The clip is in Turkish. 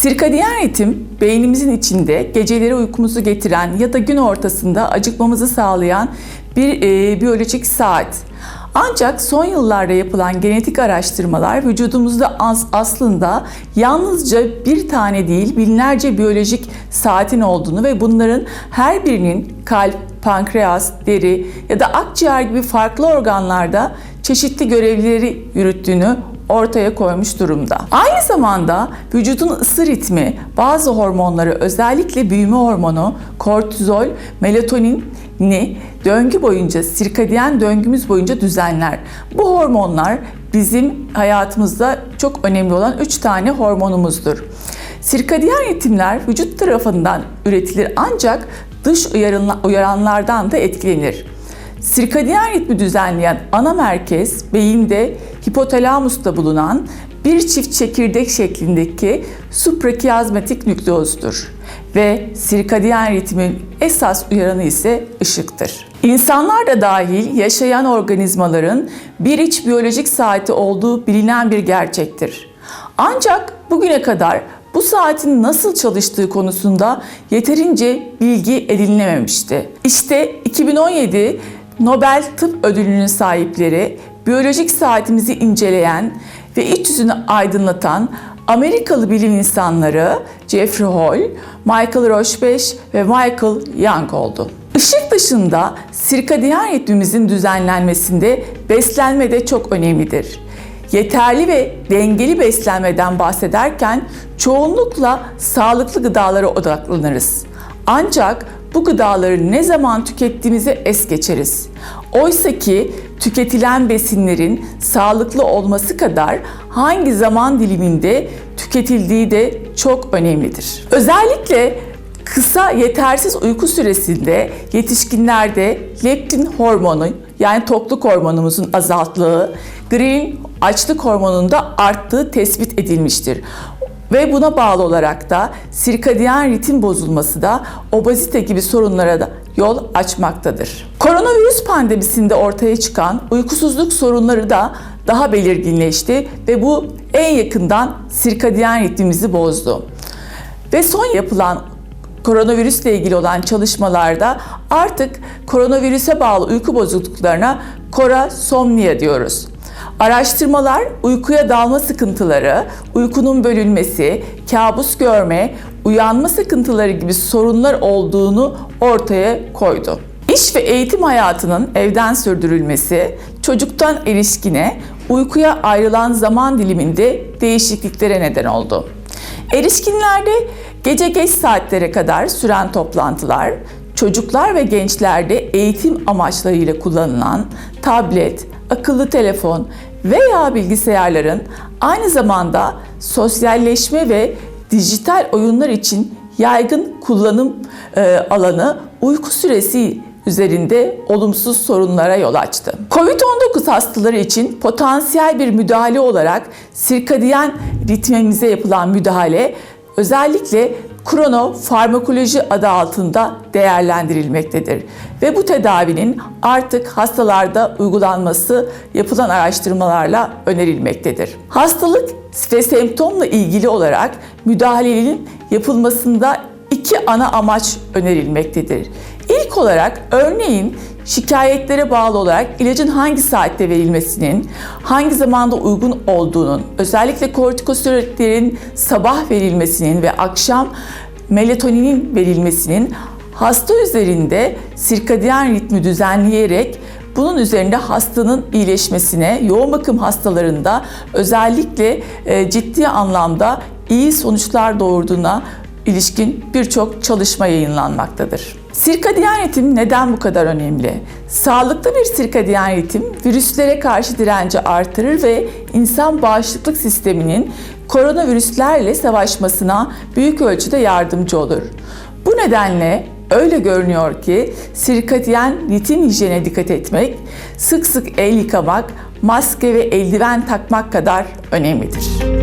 Sirkadiyen ritim beynimizin içinde geceleri uykumuzu getiren ya da gün ortasında acıkmamızı sağlayan bir e, biyolojik saat. Ancak son yıllarda yapılan genetik araştırmalar vücudumuzda as- aslında yalnızca bir tane değil binlerce biyolojik saatin olduğunu ve bunların her birinin kalp, pankreas, deri ya da akciğer gibi farklı organlarda çeşitli görevleri yürüttüğünü ortaya koymuş durumda. Aynı zamanda vücudun ısı ritmi bazı hormonları özellikle büyüme hormonu, kortizol, melatonini döngü boyunca, sirkadiyen döngümüz boyunca düzenler. Bu hormonlar bizim hayatımızda çok önemli olan 3 tane hormonumuzdur. Sirkadiyen ritimler vücut tarafından üretilir ancak dış uyaranlardan da etkilenir. Sirkadiyen ritmi düzenleyen ana merkez beyinde hipotalamusta bulunan bir çift çekirdek şeklindeki suprakiazmatik nükleozdur ve sirkadiyen ritmin esas uyaranı ise ışıktır. İnsanlar da dahil yaşayan organizmaların bir iç biyolojik saati olduğu bilinen bir gerçektir. Ancak bugüne kadar bu saatin nasıl çalıştığı konusunda yeterince bilgi edinilememişti. İşte 2017 Nobel Tıp Ödülü'nün sahipleri biyolojik saatimizi inceleyen ve iç yüzünü aydınlatan Amerikalı bilim insanları Jeffrey Hall, Michael Rochbesh ve Michael Young oldu. Işık dışında sirkadiyen ritmimizin düzenlenmesinde beslenme de çok önemlidir. Yeterli ve dengeli beslenmeden bahsederken çoğunlukla sağlıklı gıdalara odaklanırız. Ancak bu gıdaları ne zaman tükettiğimizi es geçeriz. Oysa ki tüketilen besinlerin sağlıklı olması kadar hangi zaman diliminde tüketildiği de çok önemlidir. Özellikle kısa yetersiz uyku süresinde yetişkinlerde leptin hormonu yani tokluk hormonumuzun azaltlığı, green açlık hormonunda arttığı tespit edilmiştir. Ve buna bağlı olarak da sirkadiyen ritim bozulması da obezite gibi sorunlara da yol açmaktadır. Koronavirüs pandemisinde ortaya çıkan uykusuzluk sorunları da daha belirginleşti ve bu en yakından sirkadiyen ritmimizi bozdu. Ve son yapılan koronavirüsle ilgili olan çalışmalarda artık koronavirüse bağlı uyku bozukluklarına korasomnia diyoruz. Araştırmalar uykuya dalma sıkıntıları, uykunun bölünmesi, kabus görme, uyanma sıkıntıları gibi sorunlar olduğunu ortaya koydu. İş ve eğitim hayatının evden sürdürülmesi, çocuktan erişkine, uykuya ayrılan zaman diliminde değişikliklere neden oldu. Erişkinlerde gece geç saatlere kadar süren toplantılar, çocuklar ve gençlerde eğitim amaçlarıyla kullanılan tablet, akıllı telefon veya bilgisayarların aynı zamanda sosyalleşme ve dijital oyunlar için yaygın kullanım e, alanı uyku süresi üzerinde olumsuz sorunlara yol açtı. Covid-19 hastaları için potansiyel bir müdahale olarak sirkadiyen ritmimize yapılan müdahale özellikle kronofarmakoloji adı altında değerlendirilmektedir. Ve bu tedavinin artık hastalarda uygulanması yapılan araştırmalarla önerilmektedir. Hastalık ve semptomla ilgili olarak müdahalenin yapılmasında iki ana amaç önerilmektedir. İlk olarak örneğin şikayetlere bağlı olarak ilacın hangi saatte verilmesinin, hangi zamanda uygun olduğunun, özellikle kortikosteroidlerin sabah verilmesinin ve akşam melatoninin verilmesinin hasta üzerinde sirkadiyen ritmi düzenleyerek bunun üzerinde hastanın iyileşmesine, yoğun bakım hastalarında özellikle e, ciddi anlamda iyi sonuçlar doğurduğuna ilişkin birçok çalışma yayınlanmaktadır. Sirkadiyen ritim neden bu kadar önemli? Sağlıklı bir sirkadiyen ritim virüslere karşı direnci artırır ve insan bağışıklık sisteminin koronavirüslerle savaşmasına büyük ölçüde yardımcı olur. Bu nedenle öyle görünüyor ki sirkadiyen ritim hijyene dikkat etmek, sık sık el yıkamak, maske ve eldiven takmak kadar önemlidir.